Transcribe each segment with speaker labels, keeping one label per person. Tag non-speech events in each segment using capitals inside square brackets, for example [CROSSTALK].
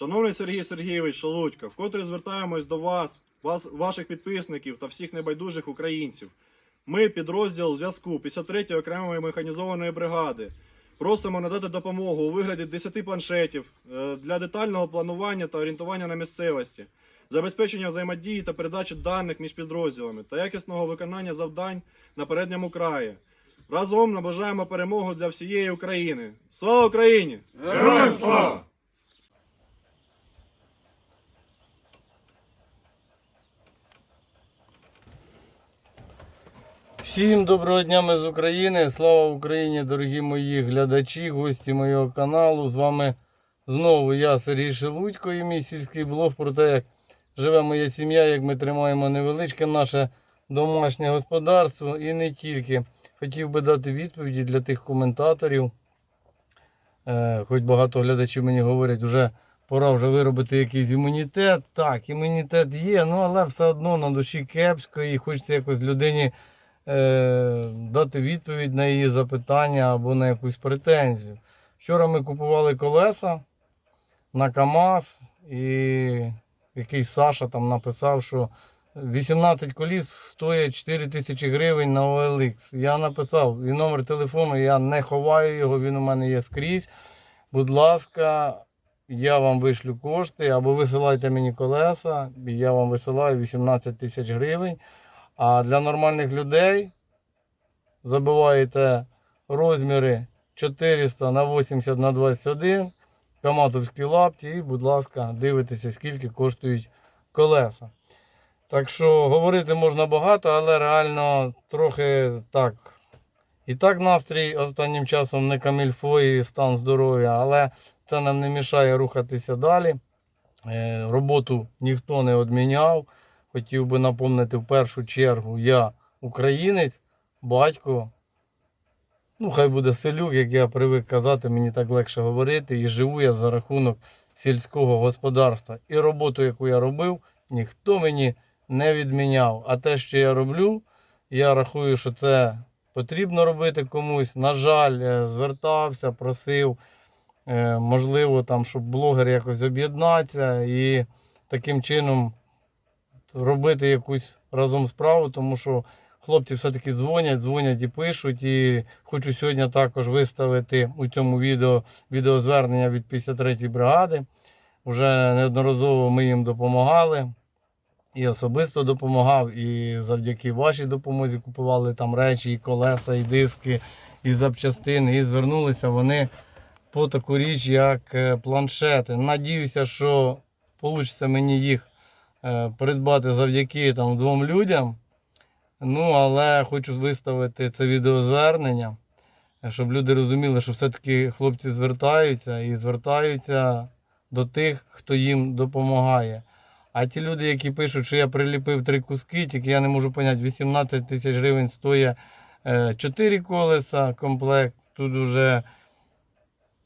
Speaker 1: Шановний Сергій Сергійович Шалудько, вкотре звертаємось до вас, вас, ваших підписників та всіх небайдужих українців. Ми, підрозділ зв'язку 53-ї окремої механізованої бригади, просимо надати допомогу у вигляді 10 планшетів е, для детального планування та орієнтування на місцевості, забезпечення взаємодії та передачі даних між підрозділами та якісного виконання завдань на передньому краї. Разом наближаємо перемогу для всієї України. Слава Україні!
Speaker 2: Героям слава!
Speaker 3: Всім доброго дня ми з України. Слава Україні, дорогі мої глядачі, гості моєго каналу. З вами знову я, Сергій Шелудько, і мій сільський блог про те, як живе моя сім'я, як ми тримаємо невеличке наше домашнє господарство і не тільки. Хотів би дати відповіді для тих коментаторів. Е, хоч багато глядачів мені говорять, вже пора вже виробити якийсь імунітет. Так, імунітет є, ну але все одно на душі кепсько і хочеться якось людині дати відповідь на її запитання або на якусь претензію. Вчора ми купували колеса на КАМАЗ і якийсь Саша там написав, що 18 коліс стоїть 4 тисячі гривень на OLX. Я написав і номер телефону, я не ховаю його, він у мене є скрізь. Будь ласка, я вам вишлю кошти або висилайте мені колеса, і я вам висилаю 18 тисяч гривень. А для нормальних людей забиваєте розміри 400 на 80 на 21 каматовські лапті і, будь ласка, дивитеся, скільки коштують колеса. Так що говорити можна багато, але реально трохи так. І так настрій останнім часом не камільфо і стан здоров'я, але це нам не мішає рухатися далі. Е, Роботу ніхто не відміняв. Хотів би напомнити в першу чергу, я українець, батько. Ну, хай буде селюк, як я привик казати, мені так легше говорити. І живу я за рахунок сільського господарства. І роботу, яку я робив, ніхто мені не відміняв. А те, що я роблю, я рахую, що це потрібно робити комусь. На жаль, е, звертався, просив, е, можливо, там, щоб блогер якось об'єднатися і таким чином робити якусь разом справу, тому що хлопці все-таки дзвонять, дзвонять і пишуть. І хочу сьогодні також виставити у цьому відео відеозвернення від 53-ї бригади. Уже неодноразово ми їм допомагали. І особисто допомагав, і завдяки вашій допомозі купували там речі, і колеса, і диски, і запчастини. І звернулися вони по таку річ, як е, планшети. Надіюся, що вийде мені їх придбати завдяки там, двом людям. Ну, але хочу виставити це відеозвернення, е, щоб люди розуміли, що все-таки хлопці звертаються і звертаються до тих, хто їм допомагає. А ті люди, які пишуть, що я приліпив три куски, тільки я не можу поняти, 18 тисяч гривень стоїть 4 колеса комплект. Тут вже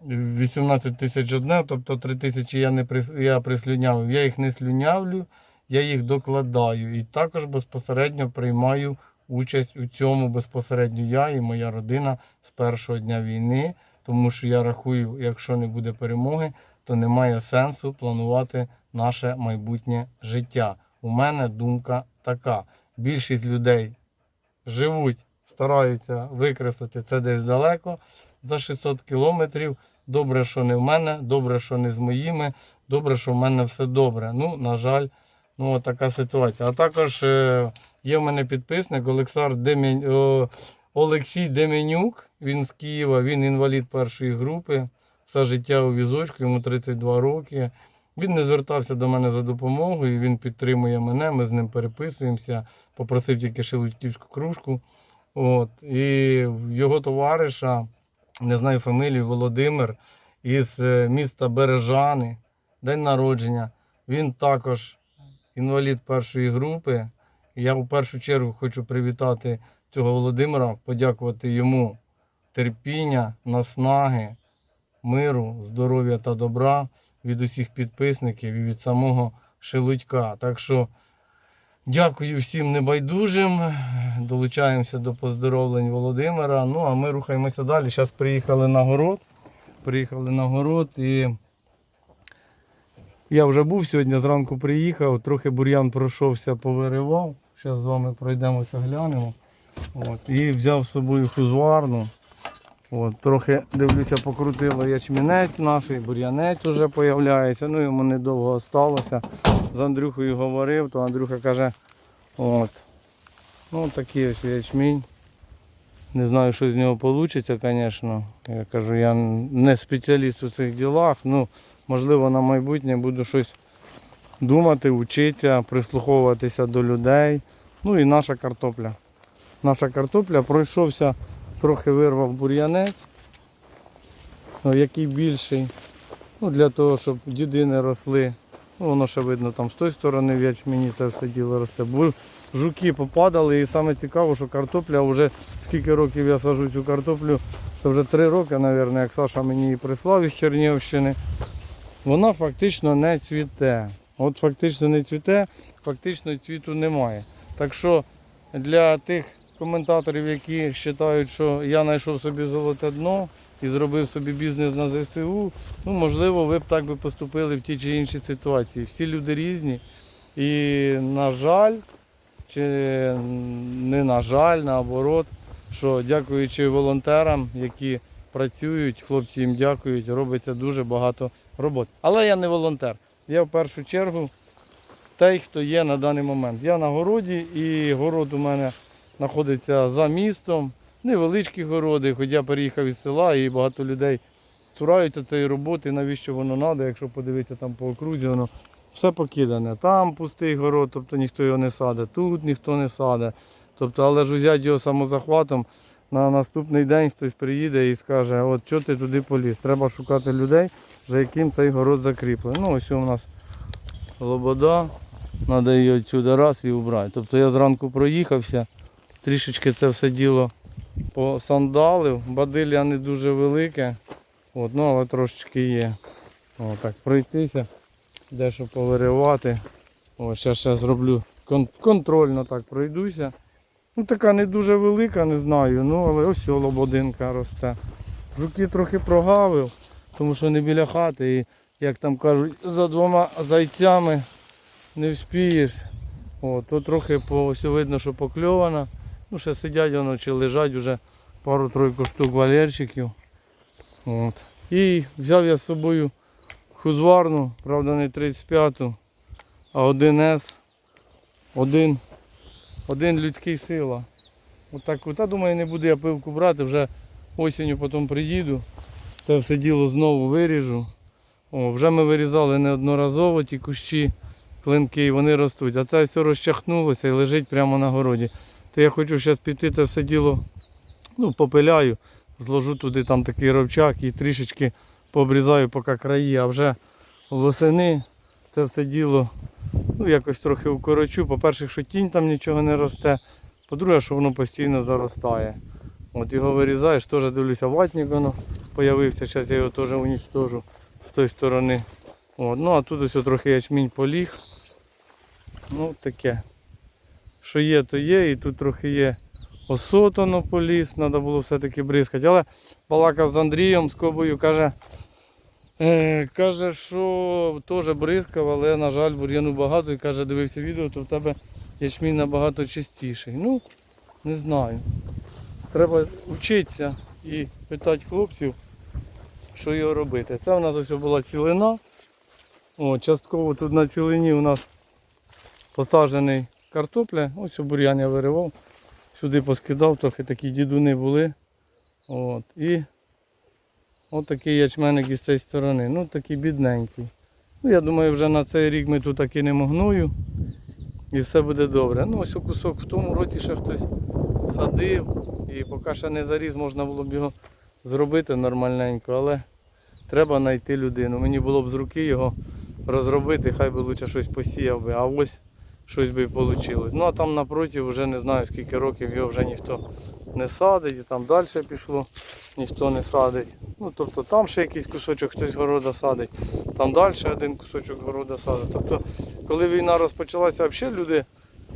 Speaker 3: 18 тисяч одне, тобто 3 тисячі я не я прислюнявив. Я їх не слюнявлю, я їх докладаю. І також безпосередньо приймаю участь у цьому безпосередньо я і моя родина з першого дня війни. Тому що я рахую, якщо не буде перемоги, то немає сенсу планувати наше майбутнє життя. У мене думка така: більшість людей живуть, стараються викреслити це десь далеко за 600 кілометрів. Добре, що не в мене, добре, що не з моїми, добре, що в мене все добре. Ну, на жаль, ну така ситуація. А також е, є в мене підписник Олександр Демін... о, Олексій Деменюк. Він з Києва, він інвалід першої групи. Все життя у візочку, йому 32 роки. Він не звертався до мене за допомогою, він підтримує мене, ми з ним переписуємося, попросив тільки шелудьківську кружку. От. І його товариша, не знаю фамілію, Володимир із е, міста Бережани, день народження. Він також інвалід першої групи. Я в першу чергу хочу привітати цього Володимира, подякувати йому терпіння, наснаги, миру, здоров'я та добра від усіх підписників і від самого Шелудька. Так що дякую всім небайдужим. Долучаємося до поздоровлень Володимира. Ну а ми рухаємося далі. Зараз приїхали на город. Приїхали на город і Я вже був сьогодні, зранку приїхав, трохи бур'ян пройшовся, повиривав. Зараз з вами пройдемося, глянемо. От, і взяв з собою хузварну. От, трохи дивлюся, покрутило ячмінець наш, бур'янець вже з'являється. Ну йому недовго осталося. З Андрюхою говорив, то Андрюха каже, от, ну такий ось ячмінь. Не знаю, що з нього вийде, звісно. Я кажу, я не спеціаліст у цих ділах. Ну, можливо, на майбутнє буду щось думати, вчитися, прислуховуватися до людей. Ну і наша картопля. Наша картопля пройшовся, трохи вирвав бур'янець, ну, який більший. Ну, для того, щоб діди не росли. Ну, воно ще видно там з тої сторони в ячмені це все діло росте. Бу- Жуки попадали і саме цікаво, що картопля вже скільки років я саджу цю картоплю, це вже три роки, мабуть, як Саша мені її прислав із Чернігівщини. Вона фактично не цвіте. От фактично не цвіте, фактично цвіту немає. Так що для тих коментаторів, які вважають, що я знайшов собі золоте дно і зробив собі бізнес на ЗСУ, ну можливо, ви б так би поступили в тій чи іншій ситуації. Всі люди різні. І, на жаль, чи не на жаль, наоборот, що дякуючи волонтерам, які працюють, хлопці їм дякують, робиться дуже багато роботи. Але я не волонтер. Я в першу чергу той, хто є на даний момент. Я на городі і город у мене знаходиться за містом. Невеличкі городи, хоч я переїхав із села і багато людей цураються цієї роботи, навіщо воно треба, якщо подивитися там по окрузі, воно все покидане. Там пустий город, тобто ніхто його не садить, тут ніхто не садить. Тобто, але ж взяти його самозахватом, на наступний день хтось приїде і скаже, от що ти туди поліз. Треба шукати людей, за яким цей город закріплений. Ну, ось у нас лобода, треба її відсюди раз і убрати. Тобто я зранку проїхався, трішечки це все діло посандалив, бадилля не дуже велике, от, ну, але трошечки є. О, так, пройтися, дещо повиривати. О, ще, ще зроблю кон- контрольно так пройдуся. Ну така не дуже велика, не знаю, ну але ось лободинка росте. Жуки трохи прогавив, тому що не біля хати. І, як там кажуть, за двома зайцями не вспієш. О, то трохи по, ось видно, що покльована. Ну, ще сидять воно чи лежать вже пару-тройку штук валерчиків. От. І взяв я з собою хузварну, правда не 35-ту, а 1С. Один, один людський сила. Отак, от, та думаю, не буду я пилку брати, вже осінню потім приїду. Те все діло знову виріжу. О, вже ми вирізали неодноразово ті кущі, клинки, вони ростуть. А це все розчахнулося і лежить прямо на городі. То я хочу зараз піти це все діло ну, попиляю, зложу туди там такий ровчак і трішечки пообрізаю поки краї, а вже восени це все діло ну, якось трохи укорочу. По-перше, що тінь там нічого не росте. По-друге, що воно постійно заростає. От його вирізаєш, теж дивлюся, ватник воно появився, зараз я його теж унічтожу з тої сторони. От. Ну а тут ось трохи ячмінь поліг. Ну таке. Що є, то є, і тут трохи є осотано поліз, треба було все-таки бризкати. Але балакав з Андрієм з Кобою, каже, е, каже, що теж бризкав, але, на жаль, бур'яну багато і каже, дивився відео, то в тебе ячмінь набагато чистіший. Ну, не знаю. Треба вчитися і питати хлопців, що його робити. Це у нас ось була цілина. О, частково тут на цілині у нас посаджений картопля. Ось бур'ян я виривав. Сюди поскидав, трохи такі дідуни були. От. І от ячменник із цієї сторони. Ну такий бідненький. Ну, я думаю, вже на цей рік ми тут таки не могною. І все буде добре. Ну ось кусок в тому році ще хтось садив. І поки ще не заріз, можна було б його зробити нормальненько, але треба знайти людину. Мені було б з руки його розробити, хай би лучше щось посіяв би, а ось щось би вийшло. Ну а там напроти вже не знаю скільки років його вже ніхто не садить, і там далі пішло, ніхто не садить. Ну тобто там ще якийсь кусочок хтось города садить, там далі один кусочок города садить. Тобто, коли війна розпочалася, взагалі люди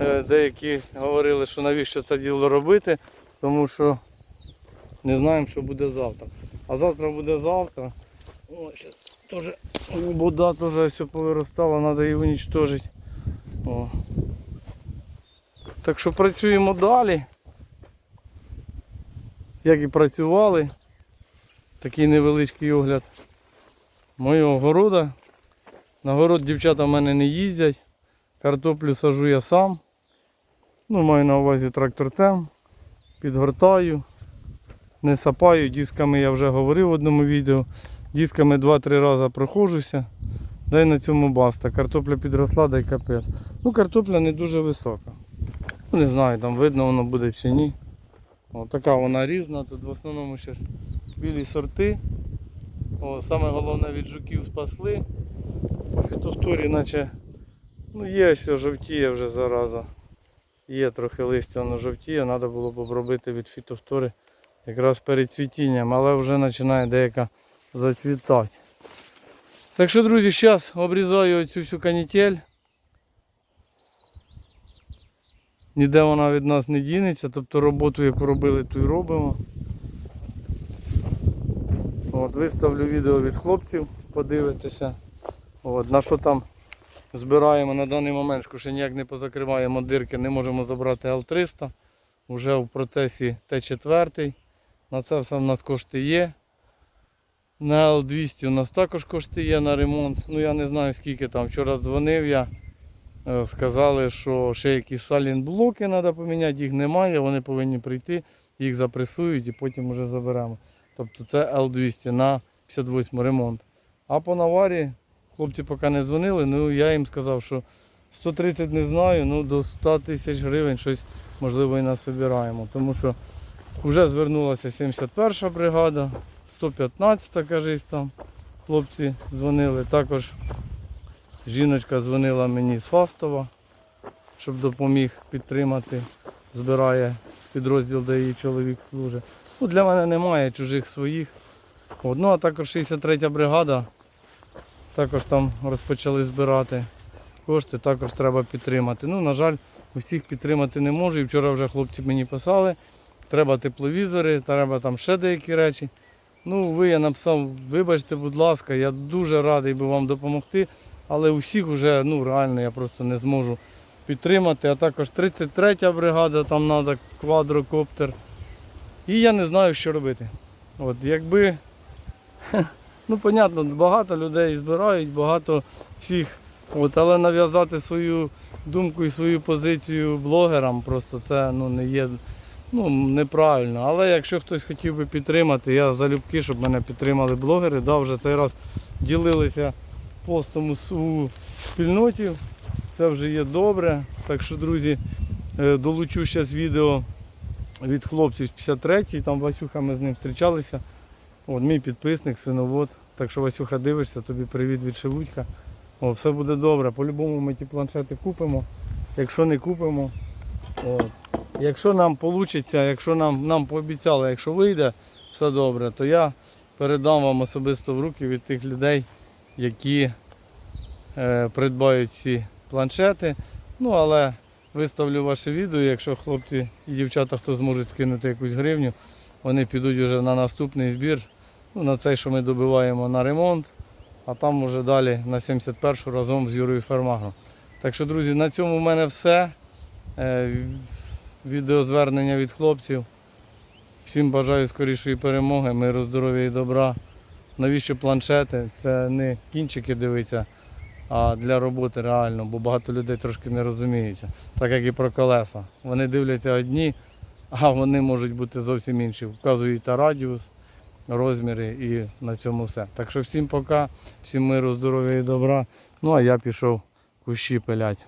Speaker 3: е, деякі говорили, що навіщо це діло робити, тому що не знаємо, що буде завтра. А завтра буде завтра. О, щас теж вода теж все повиростала, треба її уничтожити. О. Так що працюємо далі. Як і працювали. Такий невеличкий огляд моєго города. На город дівчата в мене не їздять. Картоплю сажу я сам. Ну, маю на увазі тракторцем. Підгортаю. Не сапаю, дисками я вже говорив в одному відео. Дисками 2-3 рази проходжуся. Дай на цьому баста. Картопля підросла, дай капець. Ну, картопля не дуже висока. Ну, не знаю, там видно воно буде чи ні. О, така вона різна. Тут в основному ще білі сорти. О, саме головне від жуків спасли. По фітофторі наче ну, є все, жовтіє вже зараза. Є трохи листя, воно жовтіє, треба було б обробити від фітофтори якраз перед цвітінням, але вже починає деяка зацвітати. Так що, друзі, зараз обрізаю цю всю канітель. Ніде вона від нас не дінеться, тобто роботу, яку робили, ту й робимо. От, виставлю відео від хлопців, подивитися. От, на що там збираємо на даний момент, що ще ніяк не позакриваємо дирки, не можемо забрати Л300. Вже в процесі Т4. На це все в нас кошти є. На Л200 у нас також кошти є на ремонт. Ну я не знаю скільки там. Вчора дзвонив я. е, Сказали, що ще якісь салін-блоки треба поміняти, їх немає, вони повинні прийти, їх запресують і потім вже заберемо. Тобто це Л200 на 58 ремонт. А по наварі хлопці поки не дзвонили, ну я їм сказав, що 130 не знаю, ну до 100 тисяч гривень щось можливо і насобираємо. Тому що вже звернулася 71 бригада, 115 кажись там. Хлопці дзвонили. Також жіночка дзвонила мені з Фастова, щоб допоміг підтримати. Збирає підрозділ, де її чоловік служить. Ну, для мене немає чужих своїх. От, ну а також 63 бригада. Також там розпочали збирати кошти, також треба підтримати. Ну, на жаль, усіх підтримати не можу. І вчора вже хлопці мені писали, треба тепловізори, треба там ще деякі речі. Ну, ви я написав, вибачте, будь ласка, я дуже радий би вам допомогти, але усіх вже ну, реально я просто не зможу підтримати. А також 33 бригада, там треба квадрокоптер. І я не знаю, що робити. От, якби, [LAUGHS] ну, понятно, багато людей збирають, багато всіх. От, але нав'язати свою думку і свою позицію блогерам просто це ну, не є ну, неправильно. Але якщо хтось хотів би підтримати, я залюбки, щоб мене підтримали блогери. Да, вже цей раз ділилися постом у- спільноті. Це вже є добре. Так що, друзі, е, долучу зараз відео від хлопців з 53-ї, там Васюха ми з ним зустрічалися. От мій підписник, синовод. Так що Васюха дивишся, тобі привіт від Шелудька. О, все буде добре. По-любому ми ті планшети купимо. Якщо не купимо, от. Якщо нам вийде, якщо нам, нам пообіцяли, якщо вийде все добре, то я передам вам особисто в руки від тих людей, які е, придбають ці планшети. Ну, але виставлю ваше відео, якщо хлопці і дівчата, хто зможуть скинути якусь гривню, вони підуть вже на наступний збір, ну, на цей, що ми добиваємо на ремонт, а там вже далі на 71 разом з Юрою Фермагом. Так що, друзі, на цьому в мене все. Відеозвернення від хлопців. Всім бажаю скорішої перемоги, миру, здоров'я і добра. Навіщо планшети? Це не кінчики дивиться, а для роботи реально, бо багато людей трошки не розуміються. Так як і про колеса. Вони дивляться одні, а вони можуть бути зовсім інші. Вказують та радіус, розміри і на цьому все. Так що всім пока, всім миру, здоров'я і добра. Ну а я пішов кущі пилять.